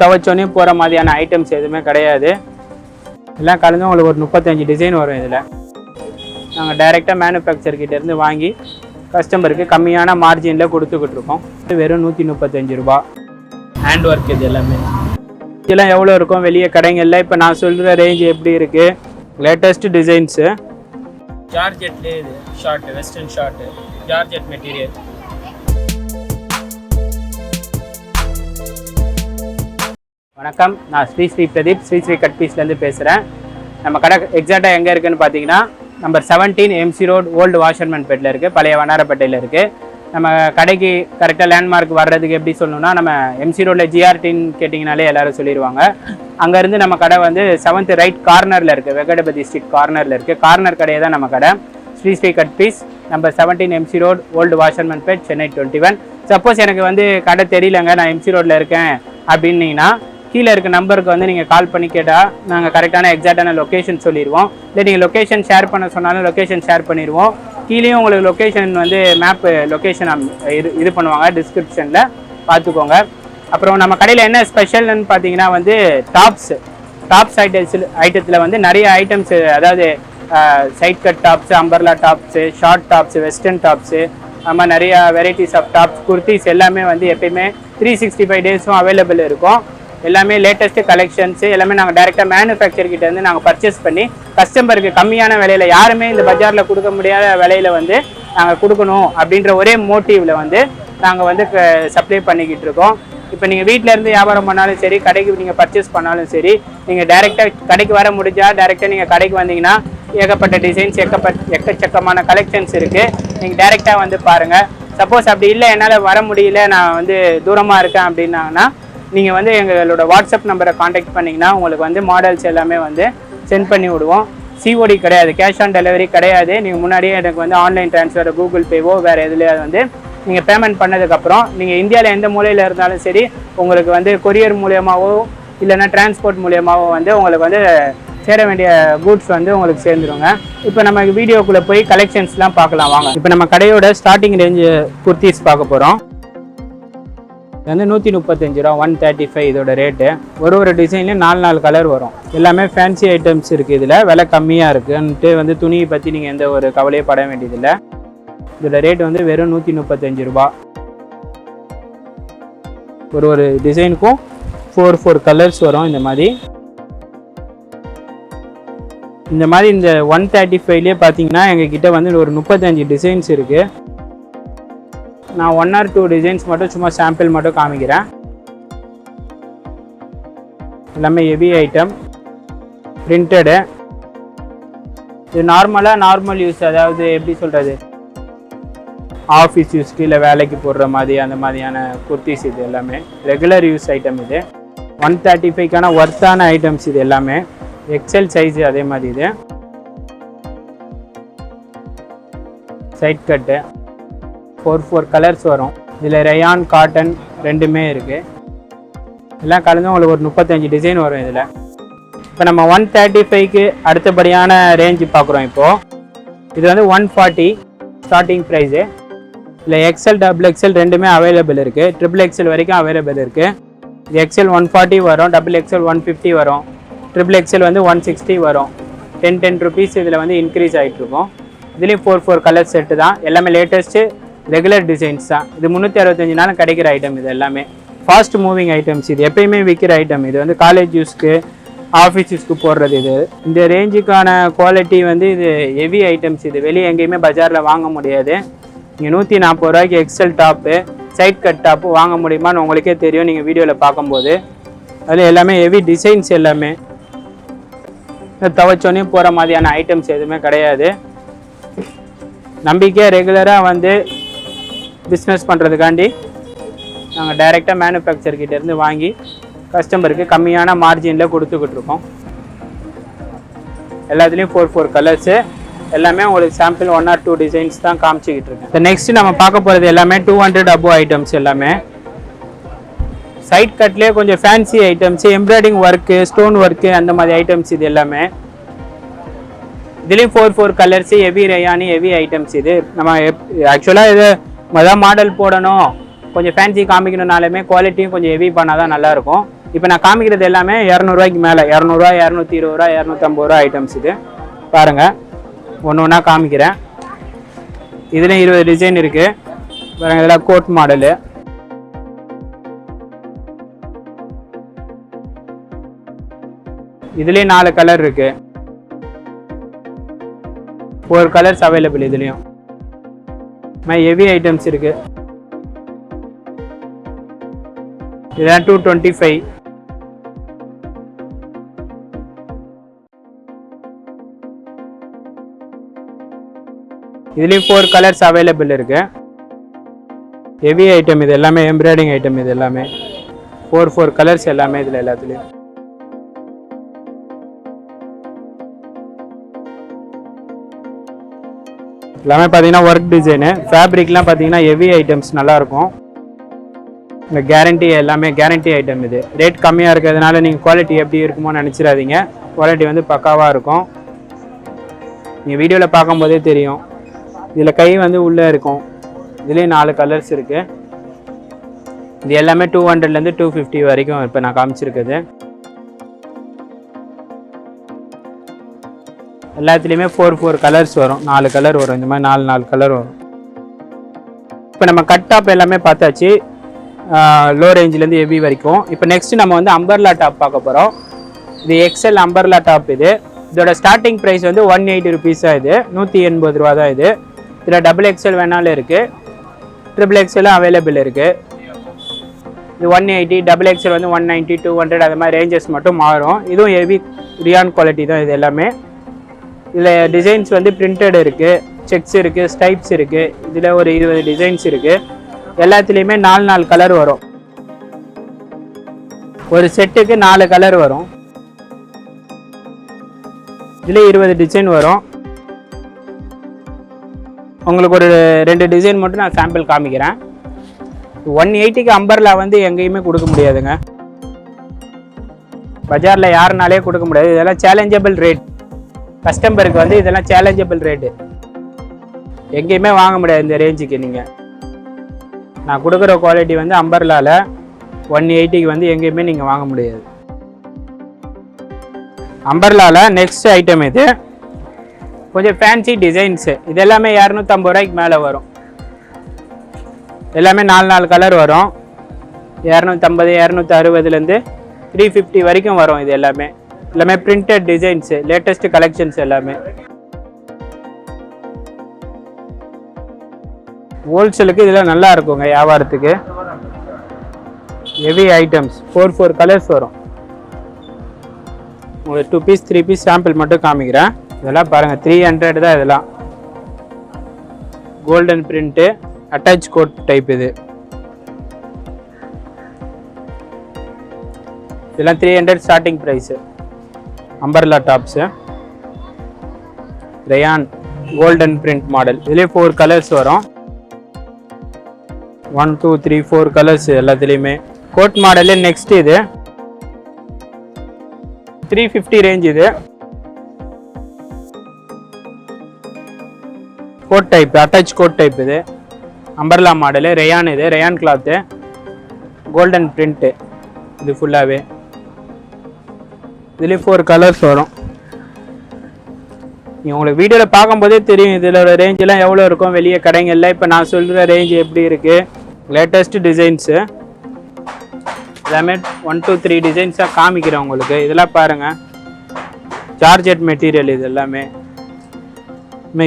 துவைச்சோன்னே போகிற மாதிரியான ஐட்டம்ஸ் எதுவுமே கிடையாது. எல்லாம் கலந்து உங்களுக்கு ஒரு முப்பத்தஞ்சு டிசைன் வரும் இதில். நாங்கள் டைரெக்டாக மேனுஃபேக்சர்கிட்டேருந்து வாங்கி கஸ்டமருக்கு கம்மியான மார்ஜினில் கொடுத்துக்கிட்டு இருக்கோம். வெறும் நூற்றி முப்பத்தஞ்சு ரூபா. ஹேண்ட் ஒர்க் இது எல்லாமே. இதெல்லாம் எவ்வளோ இருக்கும்? வெளியே கடைங்களில் இப்போ நான் சொல்கிற ரேஞ்ச் எப்படி இருக்குது லேட்டஸ்ட் டிசைன்ஸு ஜார்ஜெட்லேயே இது short western short georgette material வணக்கம். நான் ஸ்ரீ ஸ்ரீ பிரதீப் ஸ்ரீ ஸ்ரீ கட் பீஸ்லேருந்து பேசுகிறேன் நம்ம கடை எக்ஸாக்டாக எங்கே இருக்குதுன்னு பார்த்தீங்கன்னா number seventeen MC road old washerman பேட்டில் இருக்குது பழைய வண்ணாரப்பேட்டையில் இருக்குது நம்ம கடைக்கு கரெக்டாக லேண்ட்மார்க் வர்றதுக்கு எப்படி சொல்லணும்னா நம்ம எம்சி ரோட்டில் ஜிஆர்டின்னு கேட்டிங்கனாலே எல்லோரும் சொல்லிடுவாங்க. அங்கேருந்து நம்ம கடை வந்து செவன்த் ரைட் கார்னரில் இருக்குது வெங்கடபதி ஸ்ட்ரீட் கார்னரில் இருக்குது கார்னர் கடையே தான் நம்ம கடை. Sri Sri cut piece number seventeen MC road old Washermanpet Chennai twenty one suppose எனக்கு வந்து கடை தெரியலங்க நான் எம்சி ரோட்டில் இருக்கேன் அப்படின்னீங்கன்னா கீழே இருக்க நம்பருக்கு வந்து நீங்கள் கால் பண்ணி கேட்டால் நாங்கள் கரெக்டான எக்ஸாக்டான லொக்கேஷன் சொல்லிடுவோம். இல்லை நீங்கள் லொக்கேஷன் ஷேர் பண்ண சொன்னாலும் லொக்கேஷன் ஷேர் பண்ணிடுவோம். கீழேயும் உங்களுக்கு லொக்கேஷன் வந்து மேப்பு லொக்கேஷன் இது இது பண்ணுவாங்க. டிஸ்கிரிப்ஷனில் பார்த்துக்கோங்க அப்புறம் நம்ம கடையில் என்ன ஸ்பெஷல்னு பார்த்தீங்கன்னா வந்து டாப்ஸ் டாப்ஸ் ஐட்டம்ஸில் ஐட்டத்தில் வந்து நிறைய ஐட்டம்ஸ் அதாவது side cut tops umbrella tops short tops western tops அது மாதிரி வெரைட்டிஸ் ஆஃப் டாப்ஸ் குர்த்திஸ் எல்லாமே வந்து எப்பயுமே த்ரீ சிக்ஸ்டி ஃபைவ் டேஸும் அவைலபிள் இருக்கும். எல்லாமே லேட்டஸ்ட்டு கலெக்ஷன்ஸு எல்லாமே நாங்கள் டேரெக்டாக மேனுஃபேக்சர் கிட்ட நாங்கள் பர்ச்சேஸ் பண்ணி கஸ்டமருக்கு கம்மியான விலையில் யாருமே இந்த பஜாரில் கொடுக்க முடியாத விலையில் வந்து நாங்கள் கொடுக்கணும் அப்படின்ற ஒரே மோட்டிவில் வந்து நாங்கள் வந்து சப்ளை பண்ணிக்கிட்டு இருக்கோம். இப்போ நீங்கள் வீட்டில் இருந்து வியாபாரம் பண்ணாலும் சரி கடைக்கு நீங்கள் பர்ச்சேஸ் பண்ணாலும் சரி நீங்கள் டேரெக்டாக கடைக்கு வர முடிஞ்சால் டேரெக்டாக நீங்கள் கடைக்கு வந்தீங்கன்னா ஏகப்பட்ட டிசைன்ஸ் ஏகப்பட்ட எக்கச்சக்கமான கலெக்ஷன்ஸ் இருக்குது நீங்கள் டேரெக்டாக வந்து பாருங்கள் சப்போஸ் அப்படி இல்லை என்னால் வர முடியல நான் வந்து தூரமாக இருக்கேன் அப்படின்னாங்கன்னா நீங்கள் வந்து எங்களோட வாட்ஸ்அப் நம்பரை காண்டாக்ட் பண்ணிங்கன்னா உங்களுக்கு வந்து மாடல்ஸ் எல்லாமே வந்து சென்ட் பண்ணி விடுவோம். சிஓடி கிடையாது கேஷ் ஆன் டெலிவரி கிடையாது. நீங்கள் முன்னாடியே எனக்கு வந்து ஆன்லைன் ட்ரான்ஸ்ஃபர் கூகுள் பேவோ வேறு எதுலையாவது வந்து நீங்கள் பேமெண்ட் பண்ணதுக்கப்புறம் நீங்கள் இந்தியாவில் எந்த மூலையில் இருந்தாலும் சரி உங்களுக்கு வந்து கொரியர் மூலியமாகவோ இல்லைன்னா டிரான்ஸ்போர்ட் மூலியமாகவோ வந்து உங்களுக்கு வந்து சேர வேண்டிய கூட்ஸ் வந்து உங்களுக்கு சேர்ந்துருங்க. இப்போ நம்ம வீடியோக்குள்ளே போய் கலெக்ஷன்ஸ்லாம் பார்க்கலாம் வாங்க. இப்போ நம்ம கடையோட ஸ்டார்டிங் ரேஞ்சு குர்த்திஸ் பார்க்க போகிறோம் இது வந்து நூற்றி முப்பத்தஞ்சு ரூபா ஒன் தேர்ட்டி ஃபைவ் இதோட ரேட்டு ஒரு ஒரு டிசைன்லேயும் நாலு நாலு கலர் வரும். எல்லாமே ஃபேன்சி ஐட்டம்ஸ் இருக்குது இதில். விலை கம்மியாக இருக்குன்ட்டு வந்து துணியை பற்றி நீங்கள் எந்த ஒரு கவலையே பட வேண்டியதில்லை. இதோட ரேட் வந்து வெறும் நூற்றி முப்பத்தஞ்சு ரூபா. ஒரு ஒரு டிசைனுக்கும் ஃபோர் ஃபோர் கலர்ஸ் வரும் இந்த மாதிரி. இந்த மாதிரி இந்த ஒன் தேர்ட்டி ஃபைவ்லேயே பார்த்தீங்கன்னா எங்ககிட்ட வந்து ஒரு முப்பத்தஞ்சு டிசைன்ஸ் இருக்குது நான் ஒன் ஆர் டூ டிசைன்ஸ் மட்டும் சும்மா சாம்பிள் மட்டும் காமிக்கிறேன். எல்லாமே ஹெவி ஐட்டம் பிரிண்டடு இது நார்மலாக நார்மல் யூஸ் அதாவது எப்படி சொல்கிறது ஆஃபீஸ் யூஸ்க்கு இல்லை வேலைக்கு போடுற மாதிரி அந்த மாதிரியான குர்த்திஸ் இது எல்லாமே. ரெகுலர் யூஸ் ஐட்டம் இது. ஒன் தேர்ட்டி ஃபைவ்க்கான ஒர்த்தான ஐட்டம்ஸ் இது எல்லாமே. எக்ஸல் சைஸு அதே மாதிரி இது. Side cut four four colours வரும். இதில் ரயான் காட்டன் ரெண்டுமே இருக்குது எல்லாம் கலந்து உங்களுக்கு ஒரு முப்பத்தஞ்சு டிசைன் வரும் இதில். இப்போ நம்ம ஒன் தேர்ட்டி ஃபைவ்க்கு அடுத்தபடியான ரேஞ்சு பார்க்குறோம் இப்போது இது வந்து ஒன் ஃபார்ட்டி ஸ்டார்டிங் ப்ரைஸு இல்லை எக்ஸல் டபுள் எக்ஸல் ரெண்டுமே அவைலபிள் இருக்குது ட்ரிபிள் எக்ஸல் வரைக்கும் அவைலபிள் இருக்குது இது எக்ஸல் ஒன் ஃபார்ட்டி வரும். டபுள் எக்ஸல் ஒன் ஃபிஃப்டி வரும். ட்ரிபிள் எக்ஸல் வந்து ஒன் சிக்ஸ்டி வரும். டென் டென் ருபீஸ் இதில் வந்து இன்க்ரீஸ் ஆகிட்டு இருக்கும். இதுலேயும் ஃபோர் ஃபோர் கலர் செட்டு தான். எல்லாமே லேட்டஸ்ட்டு ரெகுலர் டிசைன்ஸ் தான். இது முந்நூற்றி அறுபத்தஞ்சு நாளும் கிடைக்கிற ஐட்டம் இது எல்லாமே. ஃபாஸ்ட் மூவிங் ஐட்டம்ஸ் இது. எப்பயுமே விற்கிற ஐட்டம் இது. வந்து காலேஜ் யூஸ்க்கு ஆஃபீஸ் யூஸ்க்கு போடுறது இது. இந்த ரேஞ்சுக்கான குவாலிட்டி வந்து இது ஹெவி ஐட்டம்ஸ் இது. வெளியே எங்கேயுமே பஜாரில் வாங்க முடியாது. நீங்கள் நூற்றி நாற்பது ரூபாய்க்கு XL top side cut top வாங்க முடியுமான்னு உங்களுக்கே தெரியும். நீங்கள் வீடியோவில் பார்க்கும்போது. அதில் எல்லாமே ஹெவி டிசைன்ஸ் எல்லாமே. துவைச்சோன்னே போகிற மாதிரியான ஐட்டம்ஸ் எதுவுமே கிடையாது. நம்பிக்கையாக ரெகுலராக வந்து பிஸ்னஸ் பண்ணுறதுக்காண்டி நாங்கள் டைரெக்டாக மேனுஃபேக்சர்கிட்டேருந்து வாங்கி கஸ்டமருக்கு கம்மியான மார்ஜினில் கொடுத்துக்கிட்ருக்கோம் எல்லாத்துலேயும் ஃபோர் ஃபோர் கலர்ஸு எல்லாமே உங்களுக்கு sample one or two designs தான் காமிச்சிக்கிட்டு இருக்கேன். இப்போ நெக்ஸ்ட் நம்ம பார்க்க போகிறது எல்லாமே டூ ஹண்ட்ரட் அபோ ஐட்டம்ஸ் எல்லாமே. சைட் கட்லேயே கொஞ்சம் fancy items embroidering work stone work அந்த மாதிரி ஐட்டம்ஸ் இது எல்லாமே. இதுலேயும் ஃபோர் ஃபோர் கலர்ஸு ஹெவி ரயானி ஹெவி ஐட்டம்ஸ் இது. நம்ம ஆக்சுவலாக இது மொதல் மாடல் போடணும். கொஞ்சம் ஃபேன்சி காமிக்கணும்னாலுமே குவாலிட்டியும் கொஞ்சம் ஹெவி பண்ணால் தான் நல்லாயிருக்கும். இப்போ நான் காமிக்கிறது எல்லாமே இரநூறுவாய்க்கு மேலே. இரநூறுவா இரநூத்தி இருபது ரூபா இரநூத்தம்பது ரூபா ஐட்டம்ஸ் இது. பாருங்கள் ஒன்று ஒன்றா காமிக்கிறேன். இதுலேயும் இருபது டிசைன் இருக்குது பாருங்கள் இதெல்லாம் கோட் மாடலு இதுலேயும் நாலு கலர் இருக்குது ஃபோர் கலர்ஸ் அவைலபிள் இதுலேயும். ஹெவி ஐட்டம்ஸ் இருக்கு. இதெல்லாம் டூ டுவெண்ட்டி ஃபைவ் இதுலேயும் ஃபோர் கலர்ஸ் அவைலபிள் இருக்கு. ஹெவி ஐட்டம் இது எல்லாமே எம்ப்ராய்டிங் ஐட்டம் இது எல்லாமே. ஃபோர் ஃபோர் கலர்ஸ் எல்லாமே இதில் எல்லாத்துலேயும். எல்லாமே பார்த்தீங்கன்னா ஒர்க் டிசைனு ஃபேப்ரிக்லாம் பார்த்தீங்கன்னா ஹெவி ஐட்டம்ஸ் நல்லாயிருக்கும். இந்த கேரண்டி எல்லாமே கேரண்டி ஐட்டம் இது. ரேட் கம்மியாக இருக்கிறதுனால நீங்கள் குவாலிட்டி எப்படி இருக்குமோ நினச்சிடாதீங்க. குவாலிட்டி வந்து பக்காவாக இருக்கும். நீங்கள் வீடியோவில் பார்க்கும்போதே தெரியும். இதில் கை வந்து உள்ளே இருக்கும். இதுலேயும் நாலு கலர்ஸ் இருக்குது இது எல்லாமே டூ ஹண்ட்ரட்லேருந்து டூ ஃபிஃப்டி வரைக்கும் இப்போ நான் காமிச்சிருக்குது. எல்லாத்துலேயுமே ஃபோர் ஃபோர் கலர்ஸ் வரும். நாலு கலர் வரும். இந்த மாதிரி நாலு நாலு கலர் வரும். இப்போ நம்ம கட் டாப் எல்லாமே பார்த்தாச்சு. லோ ரேஞ்சிலேருந்து ஹெவி வரைக்கும். இப்போ நெக்ஸ்ட் நம்ம வந்து அம்பர்லா டாப் பார்க்க போகிறோம் இது எக்ஸல் அம்பர்லா டாப் இது. இதோட ஸ்டார்டிங் ப்ரைஸ் வந்து ஒன் எயிட்டி ருபீஸாக இது. நூற்றி எண்பது ரூபா தான் இது. இதில் டபுள் எக்ஸல் வேணாலும் இருக்குது ட்ரிபிள் எக்ஸலும் அவைலபிள் இருக்குது இது ஒன் எயிட்டி டபுள் எக்ஸல் வந்து ஒன் நைன்ட்டி டூ ஹண்ட்ரட் அது மாதிரி ரேஞ்சஸ் மட்டும் மாறும். இதுவும் ஹெவி ரியான் குவாலிட்டி தான் இது எல்லாமே. இதில் டிசைன்ஸ் வந்து பிரிண்டட் இருக்குது செக்ஸ் இருக்குது ஸ்டைப்ஸ் இருக்குது இதில் ஒரு இருபது டிசைன்ஸ் இருக்குது எல்லாத்துலேயுமே நாலு நாலு கலர் வரும். ஒரு செட்டுக்கு நாலு கலர் வரும். இதில் இருபது டிசைன் வரும். உங்களுக்கு ஒரு ரெண்டு டிசைன் மட்டும் நான் சாம்பிள் காமிக்கிறேன். ஒன் எயிட்டிக்கு அம்பர்லா வந்து எங்கேயுமே கொடுக்க முடியாதுங்க. பஜாரில் யாருனாலே கொடுக்க முடியாது. இதெல்லாம் சேலஞ்சபிள் ரேட் கஸ்டமருக்கு வந்து இதெல்லாம் சேலஞ்சபிள் ரேட்டு எங்கேயுமே வாங்க முடியாது இந்த ரேஞ்சுக்கு நீங்கள் நான் கொடுக்குற குவாலிட்டி வந்து அம்பர்லாவில் ஒன் எயிட்டிக்கு வந்து எங்கேயுமே நீங்கள் வாங்க முடியாது. அம்பர்லாவில் நெக்ஸ்ட் ஐட்டம் இது. கொஞ்சம் ஃபேன்சி டிசைன்ஸு இது எல்லாமே இரநூத்தம்பது ரூபாய்க்கு மேலே வரும். எல்லாமே நாலு நாலு கலர் வரும். இரநூத்தம்பது இரநூத்தி அறுபதுலேருந்து த்ரீ ஃபிஃப்டி வரைக்கும் வரும் இது எல்லாமே. எல்லாமே பிரிண்டட் டிசைன்ஸு லேட்டஸ்ட் கலெக்ஷன்ஸ் எல்லாமே. ஹோல்சேலுக்கு இதெல்லாம் நல்லா இருக்குங்க வியாபாரத்துக்கு. Heavy items four four colours வரும். உங்களுக்கு two piece three piece sample மட்டும் காமிக்கிறேன். இதெல்லாம் பாருங்கள் த்ரீ ஹண்ட்ரட் தான் இதெல்லாம். Golden print attach coat type இது. இதெல்லாம் three hundred starting price umbrella tops. Rayon golden print model. இதுலேயே ஃபோர் கலர்ஸ் வரும். One two three four colours எல்லாத்துலேயுமே. கோட் மாடலு நெக்ஸ்ட் இது. த்ரீ ஃபிஃப்டி ரேஞ்ச் இது. Coat type attach coat type இது. Umbrella model rayon இது. Rayon cloth golden print இது ஃபுல்லாகவே இதுலேயே ஃபோர் கலர்ஸ் வரும். நீ உங்களுக்கு வீடியோவில் பார்க்கும்போதே தெரியும் இதில் ரேஞ்செலாம் எவ்வளோ இருக்கும் வெளியே கடைங்களில் இப்போ நான் சொல்கிற ரேஞ்ச் எப்படி இருக்குது லேட்டஸ்ட் டிசைன்ஸு எல்லாமே ஒன் டூ த்ரீ டிசைன்ஸாக காமிக்கிறேன் உங்களுக்கு. இதெல்லாம் பாருங்கள் ஜார்ஜெட் மெட்டீரியல் இது எல்லாமே.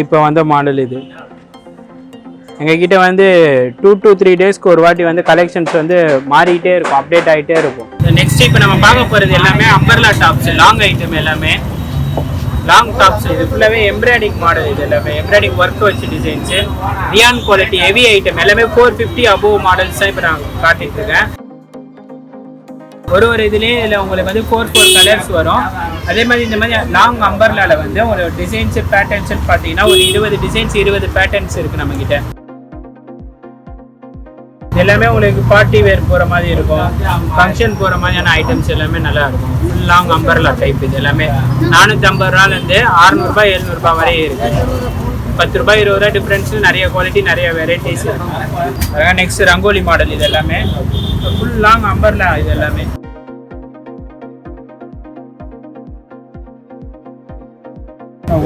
இப்போ வந்த மாடல் இது. எங்ககிட்ட வந்து டூ டு த்ரீ டேஸ்க்கு ஒரு வாட்டி வந்து கலெக்ஷன்ஸ் வந்து மாறிக்கிட்டே இருக்கும் அப்டேட் ஆகிட்டே இருக்கும். நெக்ஸ்ட் இப்போ நம்ம பார்க்க போகிறது எல்லாமே அம்பர்லா டாப்ஸ் லாங் ஐட்டம் எல்லாமே. லாங் டாப்ஸ் இது ஃபுல்லாகவே எம்ப்ராய்டிங் மாடல் இது எல்லாமே. எம்ப்ராய்டிங் ஒர்க் வச்சு designs rayon quality heavy item எல்லாமே ஃபோர் ஃபிஃப்டி அபோவ் மாடல்ஸ் தான் இப்போ நான் காட்டிட்டு இருக்கேன். ஒரு ஒரு இதுலேயே இதில் உங்களுக்கு வந்து ஃபோர் ஃபோர் கலர்ஸ் வரும். அதே மாதிரி இந்த மாதிரி லாங் அம்பர்லாவில் வந்து ஒரு டிசைன்ஸு பேட்டர்ன்ஸுன்னு பார்த்தீங்கன்னா ஒரு இருபது டிசைன்ஸ் இருபது பேட்டர்ன்ஸ் இருக்குது நம்மக்கிட்ட எல்லாமே உங்களுக்கு பார்ட்டி வேர் போகிற மாதிரி இருக்கும். ஃபங்க்ஷன் போகிற மாதிரியான ஐட்டம்ஸ் எல்லாமே நல்லா இருக்கும். லாங் அம்பர்லா டைப் இது எல்லாமே. நானூற்றம்பது ரூபாலேருந்து அறநூறுபா எழுநூறுபா வரையும் இருக்குது பத்து ரூபாய் இருபது ரூபாய் டிஃப்ரென்ஸு நிறைய குவாலிட்டி நிறைய வெரைட்டிஸ் இருக்கும். நெக்ஸ்ட் ரங்கோலி மாடல் இது எல்லாமே. ஃபுல் லாங் அம்பர்லா இது எல்லாமே.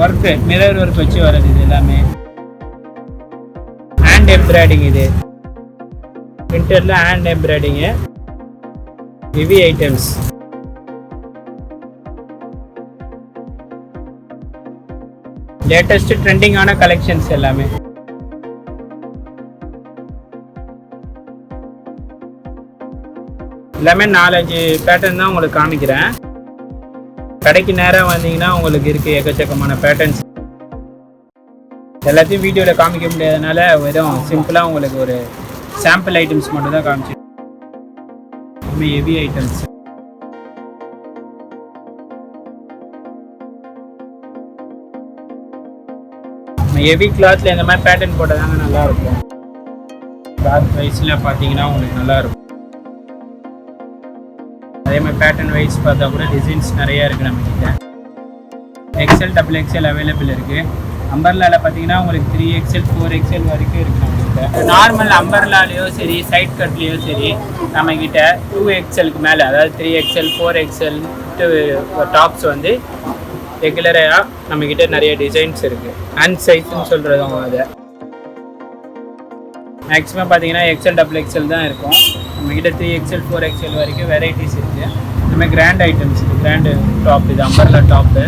ஒர்க்கு மிரர் ஒர்க் வச்சு வர்றது இது எல்லாமே. ஹேண்ட் எம்ப்ராய்டிங் இது. பிரிண்டரில் hand embroidering heavy items latest ட்ரெண்டிங்கான கலெக்ஷன்ஸ் எல்லாமே எல்லாமே நாலஞ்சு பேட்டர்ன் தான் உங்களுக்கு காமிக்கிறேன். கடைக்கு நேராக வந்தீங்கன்னா உங்களுக்கு இருக்கு எக்கச்சக்கமான பேட்டர்ன்ஸ் எல்லாத்தையும் வீடியோவில் காமிக்க முடியாதனால வெறும் சிம்பிளாக உங்களுக்கு ஒரு சாம்பிள் ஐட்டம்ஸ் மட்டும் தான் காமிச்சு ஹெவி ஐட்டம்ஸ் ஹெவி கிளாத்தில் இந்த மாதிரி பேட்டர்ன் போட்டால் தாங்க நல்லாயிருக்கும். கிளாத் வைஸில் பார்த்தீங்கன்னா உங்களுக்கு நல்லா இருக்கும் அதே மாதிரி பேட்டர்ன் வைஸ் பார்த்தா கூட டிசைன்ஸ் நிறைய இருக்குது நம்மக்கிட்ட எக்ஸல் டபுள் எக்ஸல் அவைலபிள் இருக்குது அம்பர்லாவில் பார்த்தீங்கன்னா உங்களுக்கு த்ரீ எக்ஸல் ஃபோர் எக்ஸல் வரைக்கும் இருக்குது நார்மல் அம்பர்லாலேயோ சரி சைட் கட்லேயோ சரி நம்மக்கிட்ட டூ எக்ஸலுக்கு மேலே அதாவது three XL four XL tops வந்து ரெகுலராக நம்மக்கிட்ட நிறைய டிசைன்ஸ் இருக்குது ஹேண்ட் சைஸ்ன்னு சொல்கிறது அவங்க அதை. மேக்ஸிமம் பார்த்தீங்கன்னா எக்ஸல் டபுள் எக்ஸல் தான் இருக்கும். நம்மக்கிட்ட த்ரீ எக்ஸல் ஃபோர் எக்ஸல் வரைக்கும் வெரைட்டிஸ் இருக்குது நம்ம கிராண்ட் ஐட்டம்ஸ் கிராண்டு டாப் இது அம்பர்லா டாப்பு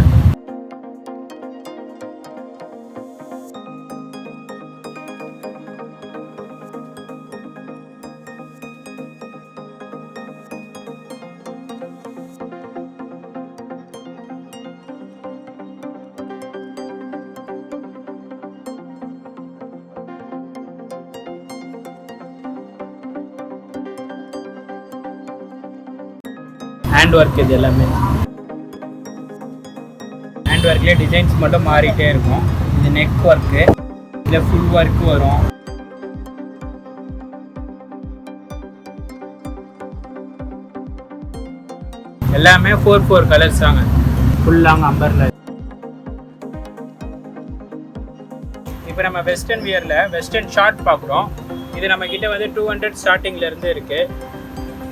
ஹேண்ட் ஒர்க் இது எல்லாமே. ஹேண்ட் ஒர்க்லேயே டிசைன்ஸ் மட்டும் மாறிட்டே இருக்கும். இது நெக் ஒர்க்கு இதில் ஃபுல் ஒர்க் வரும். எல்லாமே ஃபோர் ஃபோர் கலர்ஸ் தாங்க. ஃபுல்லாங்க அம்பர்ல இப்போ நம்ம வெஸ்டர்ன் வியரில் வெஸ்டர்ன் ஷார்ட் பார்க்குறோம். இது நம்ம கிட்ட வந்து டூ ஹண்ட்ரட் ஸ்டார்டிங்ல இருந்து இருக்கு.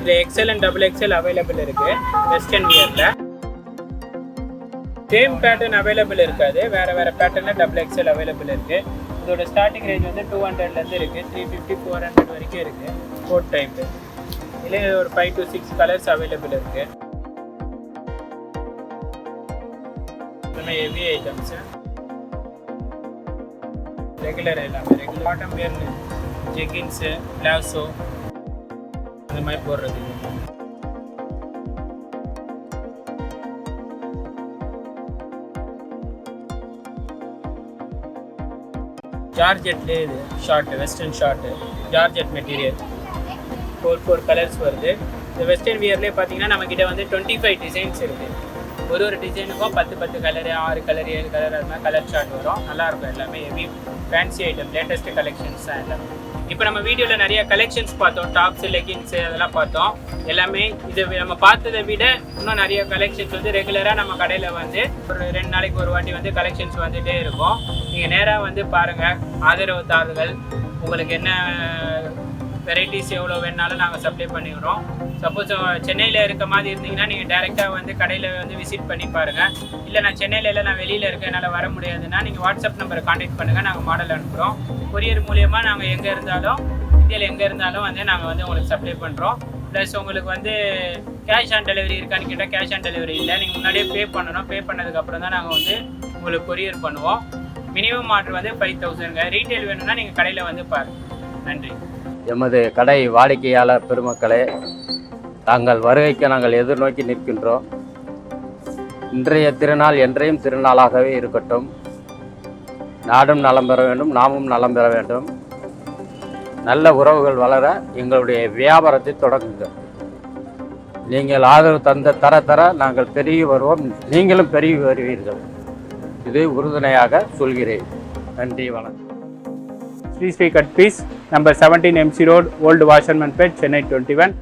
இதில் XL and double XL available இருக்கு. வெஸ்டர்ன் வியரில் சேம் பேட்டர்ன் அவைலபிள் இருக்காது. வேறு வேறு பேட்டர்னில் டபுள் எக்ஸல் அவைலபிள் இருக்கு. இதோட ஸ்டார்டிங் ரேஞ்ச் வந்து டூ ஹண்ட்ரட்லேருந்து இருக்குது த்ரீ ஃபிஃப்டி ஃபோர் ஹண்ட்ரட் வரைக்கும் இருக்குது கோட் டைப்பு இல்லை ஒரு five to six colours available இருக்குது ஹெவி ஐட்டம்ஸு ரெகுலர் எல்லாமே. ரெகுலர் பாட்டம் வேர்னு ஜெகின்ஸு பிளாசோ அது மாதிரி போடுறது. ஜார்ஜெட்லேயே இது short western short georgette material four four colours வருது. இந்த வெஸ்டர்ன் வியர்லேயே பார்த்தீங்கன்னா நம்மக்கிட்ட வந்து டுவெண்ட்டி ஃபைவ் டிசைன்ஸ் இருக்குது ஒரு ஒரு டிசைனுக்கும் பத்து பத்து கலரு ஆறு கலர் ஏழு கலர் அது மாதிரி கலர் ஷார்ட் வரும். நல்லாயிருக்கும் எல்லாமே. Heavy fancy item latest collections தான் எல்லாமே இப்போ நம்ம வீடியோவில் நிறைய கலெக்ஷன்ஸ் பார்த்தோம். டாப்ஸ் லெகின்ஸ் அதெல்லாம் பார்த்தோம். எல்லாமே இது நம்ம பார்த்ததை விட இன்னும் நிறைய கலெக்ஷன்ஸ் வந்து ரெகுலராக நம்ம கடையில் வந்து ஒரு ரெண்டு நாளைக்கு ஒரு வாட்டி வந்து கலெக்ஷன்ஸ் வந்துகிட்டே இருக்கும். நீங்கள் நேராக வந்து பாருங்கள் ஆதரவு தாருங்கள் உங்களுக்கு என்ன வெரைட்டிஸ் எவ்வளோ வேணாலும் நாங்கள் சப்ளை பண்ணிக்கிறோம். சப்போஸ் சென்னையில் இருக்க மாதிரி இருந்தீங்கன்னா நீங்கள் டேரெக்டாக வந்து கடையில் வந்து விசிட் பண்ணி பாருங்கள் இல்லை நான் சென்னையில் இல்லை நான் வெளியில் இருக்கேன் என்னால் வர முடியாதுன்னா நீங்கள் வாட்ஸ்அப் நம்பரை காண்டாக்ட் பண்ணுங்கள் நாங்கள் மாடல் அனுப்புகிறோம் கொரியர் மூலியமாக நாங்கள் எங்கே இருந்தாலும் இந்தியாவில் எங்கே இருந்தாலும் வந்து நாங்கள் வந்து உங்களுக்கு சப்ளை பண்ணுறோம் ப்ளஸ் உங்களுக்கு வந்து கேஷ் ஆன் டெலிவரி இருக்கான்னு கேட்டால் கேஷ் ஆன் டெலிவரி இல்லை. நீங்கள் முன்னாடியே பே பண்ணணும். பே பண்ணதுக்கப்புறம் தான் நாங்கள் வந்து உங்களுக்கு கொரியர் பண்ணுவோம். மினிமம் ஆர்டர் வந்து ஃபைவ் தௌசண்ட்ங்க ரீட்டைல் வேணும்னா நீங்கள் கடையில் வந்து பாருங்கள் நன்றி. எமது கடை வாடிக்கையாளர் பெருமக்களே தாங்கள் வருகைக்கு நாங்கள் எதிர்நோக்கி நிற்கின்றோம். இன்றைய திருநாள் என்றையும் திருநாளாகவே இருக்கட்டும். நாடும் நலம் பெற வேண்டும் நாமும் நலம் பெற வேண்டும். நல்ல உறவுகள் வளர எங்களுடைய வியாபாரத்தை தொடங்குங்கள் நீங்கள் ஆதரவு தந்த தர தர நாங்கள் பெருகி வருவோம். நீங்களும் பெருகி வருவீர்கள். இது உறுதுணையாக சொல்கிறேன். நன்றி வணக்கம். Sri Sri cut piece number seventeen MC road old Washermanpet Chennai twenty one